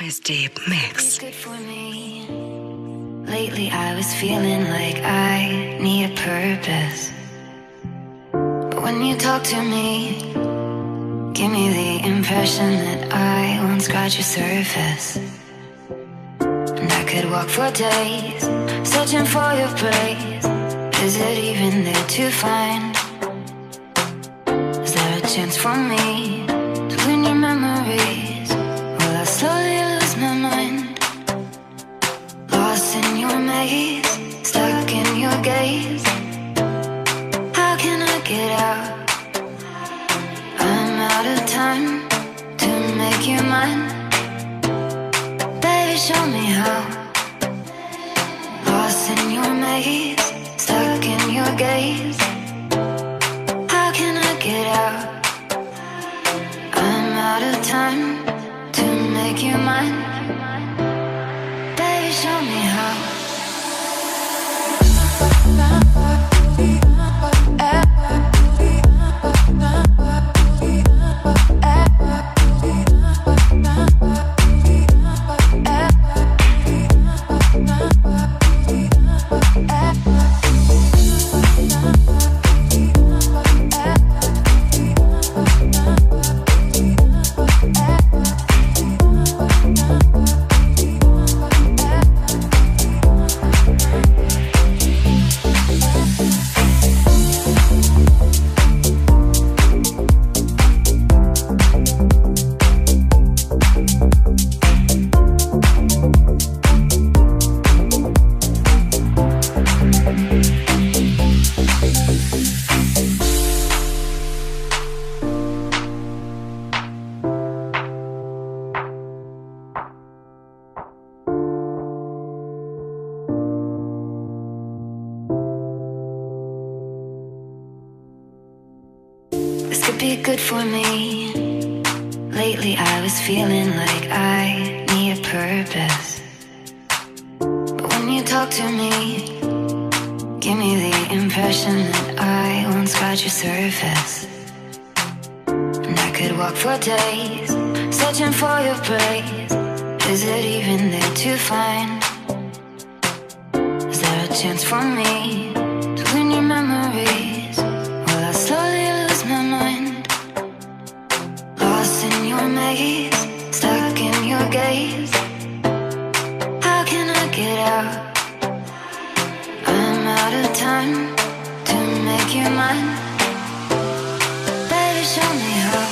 Miss Deep Mix. good for me. Lately, I was feeling like I need a purpose. But when you talk to me, give me the impression that I won't scratch your surface. And I could walk for days, searching for your praise. Is it even there to find? Is there a chance for me show me how. Lost in your maze, stuck in your gaze. How can I get out? I'm out of time This could be good for me. Lately, I was feeling like I need a purpose. But when you talk to me, give me the impression that I won't scratch your surface. And I could walk for days, searching for your praise. Is it even there to find? Is there a chance for me to win your memories? place, stuck in your gaze. How can I get out? I'm out of time to make you mine. Baby, show me how.